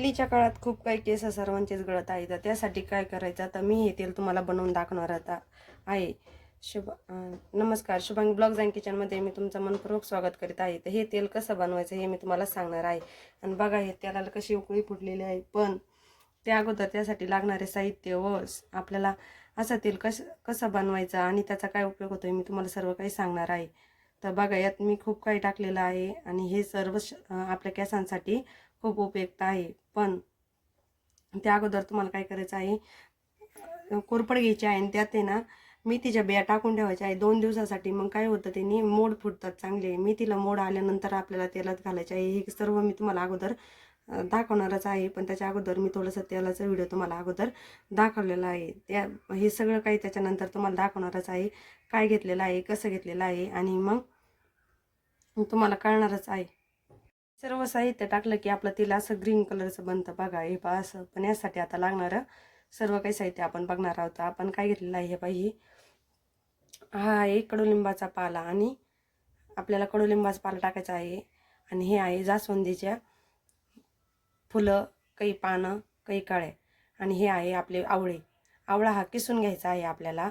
हल्लीच्या काळात खूप काही केस सर्वांचेच गळत आहे. तर त्यासाठी काय करायचं? तर मी हे तेल तुम्हाला बनवून दाखवणार आता आहे. शुभ नमस्कार. शुभांगी ब्लॉग्स अँड किचनमध्ये मी तुमचं मनपूर्वक स्वागत करीत आहे. तर हे तेल कसं बनवायचं हे मी तुम्हाला सांगणार आहे. आणि बघा हे तेलाला कशी उकळी फुटलेली आहे. पण त्या अगोदर त्यासाठी लागणारे साहित्य व आपल्याला असं तेल कसं कसं बनवायचं आणि त्याचा काय उपयोग होतो मी तुम्हाला सर्व काही सांगणार आहे. तर बघा यात मी खूप काही टाकलेलं आहे आणि हे सर्व श- आपल्या केसांसाठी खूप उपयुक्त आहे. पण त्या अगोदर तुम्हाला काय करायचं आहे कोरपड घ्यायची आहे आणि त्यात आहे ना मेथीच्या बिया टाकून ठेवायच्या आहे. दोन दिवसासाठी मग काय होतं त्यांनी मोड फुटतात चांगले. मेथीला मोड आल्यानंतर आपल्याला तेलात घालायचे आहे. हे सर्व मी तुम्हाला अगोदर दाखवणारच आहे. पण त्याच्या अगोदर मी थोडंसं तेलाचा व्हिडिओ तुम्हाला अगोदर दाखवलेला आहे. त्या हे सगळं काही त्याच्यानंतर तुम्हाला दाखवणारच आहे. काय घेतलेलं आहे कसं घेतलेलं आहे आणि मग तुम्हाला कळणारच आहे. सर्व साहित्य टाकलं की आपलं तेल असं ग्रीन कलरचं बनतं बघा हे पहा असं. पण यासाठी आता लागणारं सर्व काही साहित्य आपण बघणार आहोत. आपण काय घेतलेलं आहे हे पाहिजे हा आहे कडुलिंबाचा पाला आणि आपल्याला कडुलिंबाचा पाला टाकायचा आहे. आणि हे आहे जास्वंदीच्या फुलं काही पानं काही काळे. आणि हे आहे आपले आवळे. आवळा हा किसून घ्यायचा आहे आपल्याला.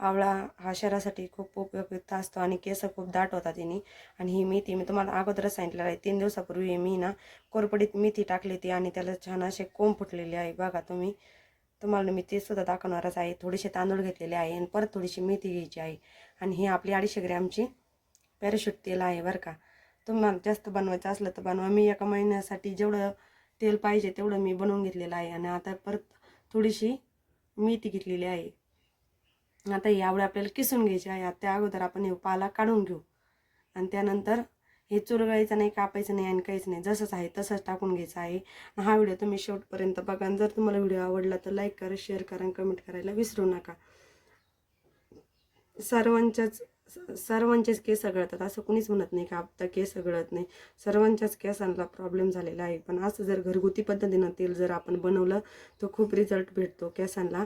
आवळा हा शरीरासाठी खूप उपयुक्त असतो आणि केस खूप दाट होतात तिने. आणि ही मेथी मी तुम्हाला अगोदरच सांगितलेलं आहे. तीन दिवसापूर्वी मी ना कोरपडीत मेथी टाकली ती आणि त्याला छान असे कोंब फुटलेले आहे. बघा तुम्ही. तुम्हाला मी ते सुद्धा दाखवणारच आहे. थोडेसे तांदूळ घेतलेले आहे आणि परत थोडीशी मेथी घ्यायची आहे. आणि ही आपली अडीचशे ग्रॅमची पॅराशूट तेल आहे बरं का. तुम्हाला जास्त बनवायचं असलं तर बनवा. मी एका महिन्यासाठी जेवढं तेल पाहिजे तेवढं मी बनवून घेतलेलं आहे. आणि आता परत थोडीशी मेथी घेतलेली आहे. आता ही आवडे आपल्याला किसून घ्यायची आहे. त्या अगोदर आपण हे पाला काढून घेऊ. आणि त्यानंतर हे चुरगळायचं नाही कापायचं नाही आणि काहीच नाही. जसंच आहे तसंच टाकून घ्यायचं आहे. हा व्हिडिओ तुम्ही शेवटपर्यंत बघा. आणि जर तुम्हाला व्हिडिओ आवडला तर लाईक करा शेअर करा आणि कमेंट करायला विसरू नका. सर्वांच्याच सर्वांचेच केस गळतात असं कुणीच म्हणत नाही का आता केस गळत नाही. सर्वांच्याच केसांना प्रॉब्लेम झालेला आहे. पण असं जर घरगुती पद्धतीनं तेल जर आपण बनवलं तर खूप रिझल्ट भेटतो केसांना.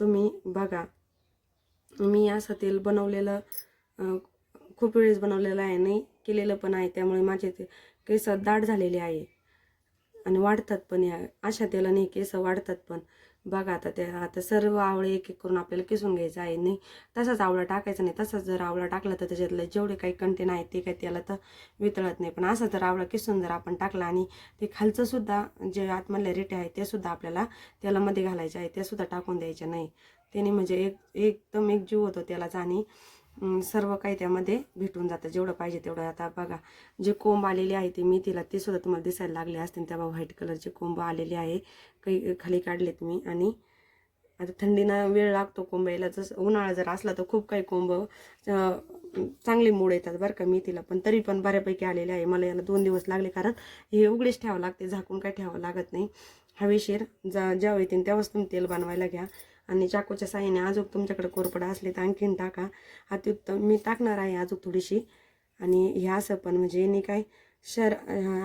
तुम्ही बघा. मी असं तेल बनवलेलं खूप वेळेस बनवलेलं आहे नाही केलेलं पण आहे. त्यामुळे माझे ते केस दाट झालेले आहे. आणि वाढतात पण या अशा तेलाने केस वाढतात पण. बघा आता त्या आता सर्व आवळे एक एक करून आपल्याला किसून घ्यायचं आहे नाही. तसाच आवळा टाकायचा नाही तसाच जर आवळा टाकला तर त्याच्यातले जेवढे काही कंटेन आहेत ते काही त्याला तर वितळत नाही. पण असा जर आवळा किसून जर आपण टाकला आणि ते खालचं सुद्धा जे आतमधले रेटे आहे ते सुद्धा आपल्याला तेलामध्ये घालायचे आहे ते सुद्धा टाकून द्यायचे नाही. त्याने म्हणजे एक एकदम एक जीव होतो त्यालाच आणि सर्व काही त्यामध्ये भेटून जातं. जेवढं पाहिजे तेवढं. आता बघा जे कोंब आलेले आहे ते मी तिला ते सुद्धा तुम्हाला दिसायला लागले असतील. तेव्हा व्हाईट कलरचे कोंब आलेले आहे. काही खाली काढलेत मी आणि आता थंडीनं वेळ लागतो कोंब यायला जसं उन्हाळा जर असला तर खूप काही कोंब चांगले मूड येतात बरं का मी तिला. पण तरी पण बऱ्यापैकी आलेले आहे. मला याला दोन दिवस लागले कारण हे उघडीच ठेवावं लागते. झाकून काय ठेवावं लागत नाही. हवेशीर जा ज्यावेळी येतील तेव्हाच तुम्ही तेल बनवायला घ्या. आणि चाकूच्या साह्याने अजून तुमच्याकडे कोरपडा असले तर आणखीन टाका. अत्युत्तम मी टाकणार आहे अजून थोडीशी. आणि हे असं पण म्हणजे यांनी काय शर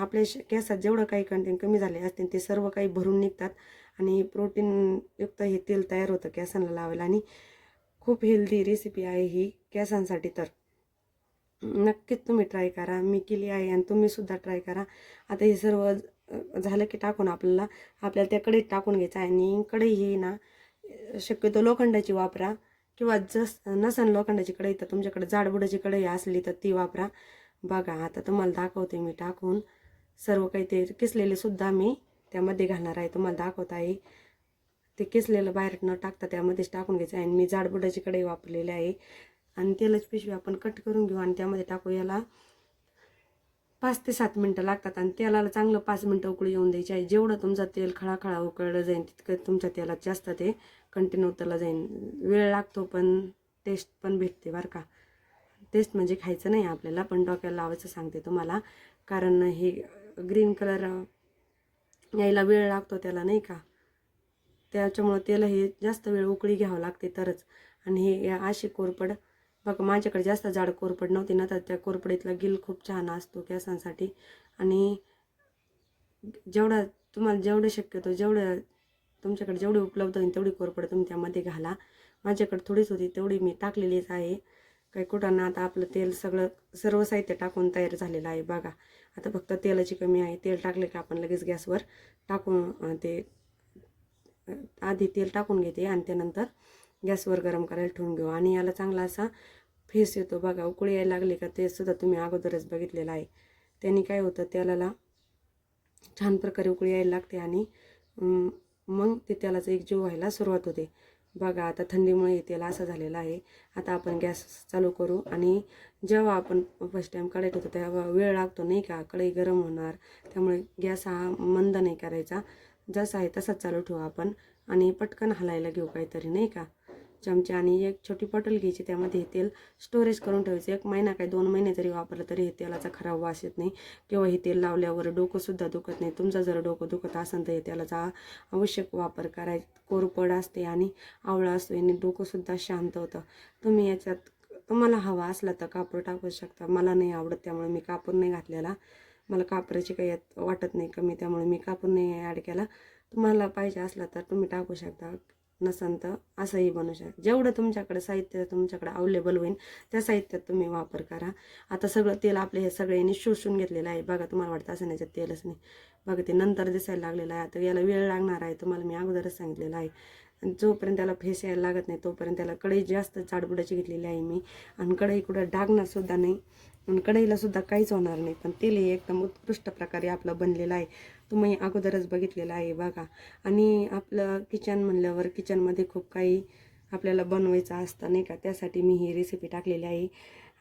आपल्या श- केसात जेवढं काही कंटेंट कमी झाले असते ते सर्व काही भरून निघतात. आणि प्रोटीनयुक्त हे तेल तयार होतं केसांना लावायला. आणि खूप हेल्दी रेसिपी आहे ही केसांसाठी तर. नक्कीच तुम्ही ट्राय करा. मी केली आहे आणि तुम्हीसुद्धा ट्राय करा. आता हे सर्व झालं की टाकून आपल्याला आपल्याला त्या कढईत टाकून घ्यायचं आहे. आणि कढई ही ना शक्यतो लोखंडाची वापरा किंवा जस नसन लोखंडाची कढई तर तुमच्याकडे जाडबुडाची कढई असली तर ती वापरा. बघा आता तुम्हाला दाखवते मी टाकून. सर्व काही ते किसलेले सुद्धा मी त्यामध्ये घालणार आहे. तुम्हाला दाखवत आहे. ते किसलेलं बाहेर न टाकता त्यामध्येच टाकून घ्यायचं आहे. आणि मी जाडबुडाची कढई वापरलेली आहे. आणि तेलच पिशवी आपण कट करून घेऊ आणि त्यामध्ये टाकू याला. पाच ते सात मिनटं लागतात आणि तेलाला चांगलं पाच मिनटं उकळी येऊन द्यायची आहे. जेवढं तुमचं तेल खळाखळा उकळलं जाईल तितकं तुमच्या तेलात जास्त ते कंटिन्यू उतरला जाईल. वेळ लागतो पण टेस्ट पण भेटते बरं का. टेस्ट म्हणजे खायचं नाही आपल्याला पण डोक्याला लावायचं सांगते तुम्हाला. कारण हे ग्रीन कलर यायला वेळ लागतो त्याला नाही का. त्याच्यामुळं तेल हे जास्त वेळ उकळी घ्यावं लागते तरच. आणि हे या अशी कोरपड बघा माझ्याकडे जास्त जाड कोरपड नव्हती ना तर त्या कोरपडीतला गिल खूप छान असतो केसांसाठी आणि जेवढा तुम्हाला जेवढं शक्यतो जेवढं तुमच्याकडे जेवढी उपलब्ध होईल तेवढी कोरपड तुम्ही त्यामध्ये घाला. माझ्याकडे थोडीच होती तेवढी मी टाकलेलीच आहे. काही कुठांना आता आपलं तेल सगळं सर्व साहित्य टाकून तयार झालेलं आहे बघा. आता फक्त तेलाची कमी आहे. तेल टाकले की आपण लगेच गॅसवर टाकून ते आधी तेल टाकून घेते आणि त्यानंतर गॅसवर गरम करायला ठेवून घेऊ. आणि याला चांगला असा फेस येतो. बघा उकळी यायला लागली का ते सुद्धा तुम्ही अगोदरच बघितलेलं आहे. त्यांनी काय होतं तेलाला छान प्रकारे उकळी यायला लागते आणि मग ते तेलाचं एक जीव व्हायला सुरुवात होते. बघा आता थंडीमुळे त्याला तेल असं झालेलं आहे. आता आपण गॅस चालू करू आणि जेव्हा आपण फर्स्ट टाईम कढई ठेवतो तेव्हा वेळ लागतो नाही का? कढई गरम होणार त्यामुळे गॅस हा मंद नाही करायचा. जसा आहे तसाच चालू ठेवू आपण आणि पटकन हलायला घेऊ काहीतरी नाही का? चमचे आणि एक छोटी बॉटल घ्यायची त्यामध्ये हे तेल स्टोरेज करून ठेवायचं. एक महिना काय दोन महिने जरी वापरलं तरी हे तेलाचा खराब वास येत नाही. किंवा हे तेल लावल्यावर डोकंसुद्धा दुखत नाही. तुमचं जर डोकं दुखत असेल तर हे तेलाचा आवश्यक वापर कराय कोरपड असते आणि आवळा असतो याने डोकंसुद्धा शांत होतं. तुम्ही याच्यात तुम्हाला हवा असला तर कापड टाकू शकता. मला नाही आवडत त्यामुळे मी कापूर नाही घातलेला. मला कापराची काही यात वाटत नाही कमी त्यामुळे मी कापूर नाही ॲड केला. तुम्हाला पाहिजे असला तर तुम्ही टाकू शकता. नसन तर असंही बनू शकता. जेवढं तुमच्याकडे साहित्य तुमच्याकडे अवेलेबल होईल त्या साहित्यात तुम्ही वापर करा. आता सगळं तेल आपले हे सगळ्यांनी शोषून घेतलेलं आहे. बघा तुम्हाला वाटतं असं नाही तेलच नाही. बघा ते नंतर दिसायला लागलेलं आहे. आता याला वेळ लागणार आहे तुम्हाला मी अगोदरच सांगितलेलं आहे. आणि जोपर्यंत त्याला फेस यायला लागत नाही तोपर्यंत त्याला कढई जास्त चाडबुडाची घेतलेली आहे मी. आणि कढई कुठं डागणारसुद्धा नाही. आणि कढईलासुद्धा काहीच होणार नाही. पण तेल हे एकदम उत्कृष्ट प्रकारे आपलं बनलेलं आहे. तुम्ही अगोदरच बघितलेलं आहे बघा. आणि आपलं किचन म्हणल्यावर किचनमध्ये खूप काही आपल्याला बनवायचं असतं नाही का? त्यासाठी मी ही रेसिपी टाकलेली आहे.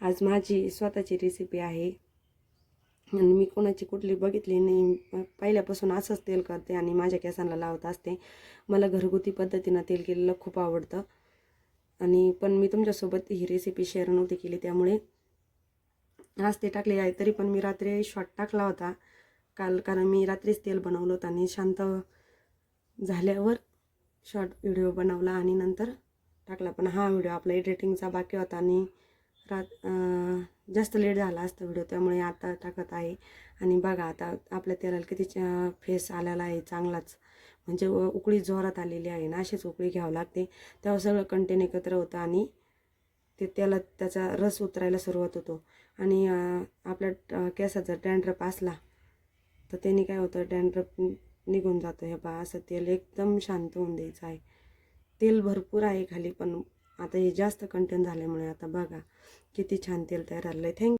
आज माझी स्वतःची रेसिपी आहे. आणि मी कोणाची कुठली बघितली नाही. पहिल्यापासून असंच तेल करते आणि माझ्या केसांना लावत असते. मला घरगुती पद्धतीनं तेल केलेलं खूप आवडतं. आणि पण मी तुमच्यासोबत ही रेसिपी शेअर नव्हती केली त्यामुळे आज ते टाकले आहे. तरी पण मी रात्री शॉर्ट टाकला होता. काल कारण मी रात्रीच तेल बनवलं होतं आणि शांत झाल्यावर शॉर्ट व्हिडिओ बनवला आणि नंतर टाकला. पण हा व्हिडिओ आपला एडिटिंगचा बाकी होता आणि रात जास्त लेट झाला असतं व्हिडिओ त्यामुळे आता टाकत आहे. आणि बघा आता आपल्या तेलाला किती फेस आलेला आहे चांगलाच. म्हणजे उकळी जोरात आलेली आहे ना अशीच उकळी घ्यावं लागते. तेव्हा सगळं कंटेन एकत्र होतं आणि ते त्याला त्याचा रस उतरायला सुरुवात होतो. आणि आपल्या केसात जर टँड्रप असला तर त्याने काय होतं डॅन्ड्रप निघून जातं हे बा असं तेल एकदम शांत होऊन द्यायचं आहे. तेल भरपूर आहे खाली पण आता हे जास्त कंटेन झाल्यामुळे आता बघा किती छान तेल तयार झालं आहे. थँक्यू